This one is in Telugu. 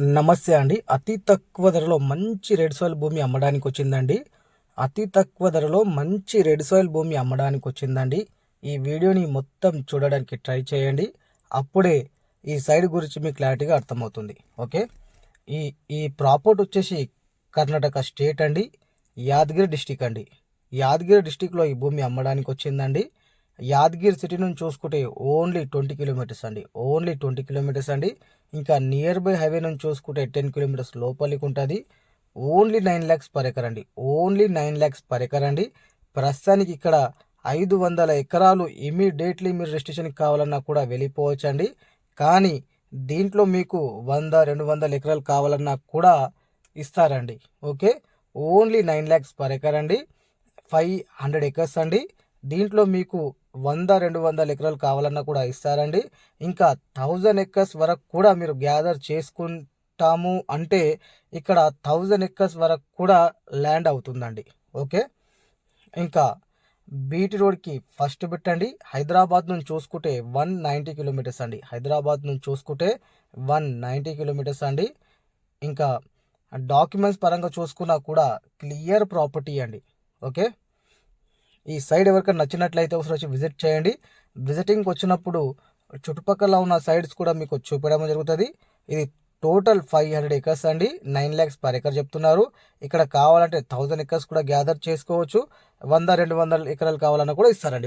నమస్తే అండి. అతి తక్కువ ధరలో మంచి రెడ్ సాయిల్ భూమి అమ్మడానికి వచ్చిందండి. అతి తక్కువ ధరలో మంచి రెడ్ సాయిల్ భూమి అమ్మడానికి వచ్చిందండి. ఈ వీడియోని మొత్తం చూడడానికి ట్రై చేయండి. అప్పుడే ఈ సైడ్ గురించి మీకు క్లారిటీగా అర్థమవుతుంది. ఓకే? ఈ ఈ ప్రాపర్టీ వచ్చేసి కర్ణాటక స్టేట్ అండి. యాదగిరి డిస్టిక్ అండి. యాదగిరి డిస్టిక్లో ఈ భూమి అమ్మడానికి వచ్చిందండి. యాదగిరి సిటీ నుంచి చూసుకుంటే ఓన్లీ ట్వంటీ కిలోమీటర్స్ అండి. ఓన్లీ ట్వంటీ కిలోమీటర్స్ అండి. ఇంకా నియర్ బై హైవే నుంచి చూసుకుంటే టెన్ కిలోమీటర్స్ లోపలికి ఉంటుంది. Only nine lakhs per acre అండి. Only nine lakhs per acre అండి. ప్రస్తుతానికి ఇక్కడ ఐదు వందల ఎకరాలు ఇమీడియట్లీ మీరు రిజిస్ట్రేషన్కి కావాలన్నా కూడా వెళ్ళిపోవచ్చండి. కానీ దీంట్లో మీకు వంద రెండు వందల ఎకరాలు కావాలన్నా కూడా ఇస్తారండి. Okay? Only nine lakhs per acre అండి. ఫైవ్ హండ్రెడ్ ఎకర్స్ అండి. దీంట్లో మీకు వంద రెండు వందల ఎకరాలు కావాలన్నా కూడా ఇస్తారండి. ఇంకా థౌజండ్ ఎకర్స్ వరకు కూడా మీరు గ్యాదర్ చేసుకుంటాము అంటే ఇక్కడ థౌజండ్ ఎకర్స్ వరకు కూడా ల్యాండ్ అవుతుందండి. ఓకే ఇంకా బీటీ రోడ్కి ఫస్ట్ పెట్టండి. హైదరాబాద్ నుంచి చూసుకుంటే వన్ నైంటీ కిలోమీటర్స్ అండి. హైదరాబాద్ నుంచి చూసుకుంటే వన్ నైంటీ కిలోమీటర్స్ అండి. ఇంకా డాక్యుమెంట్స్ పరంగా చూసుకున్నా కూడా క్లియర్ ప్రాపర్టీ అండి. ఓకే ఈ సైడ్ ఎవరికైనా నచ్చినట్లయితే ఒకసారి వచ్చి విజిట్ చేయండి. విజిటింగ్కి వచ్చినప్పుడు చుట్టుపక్కల ఉన్న సైడ్స్ కూడా మీకు చూపించడం జరుగుతుంది. ఇది టోటల్ ఫైవ్ హండ్రెడ్ ఎకర్స్ అండి. నైన్ ల్యాక్స్ పర్ ఎకర్ చెప్తున్నారు. ఇక్కడ కావాలంటే థౌజండ్ ఎకర్స్ కూడా గ్యాదర్ చేసుకోవచ్చు. వంద రెండు వందల ఎకరాలు కావాలన్నా కూడా ఇస్తారండి.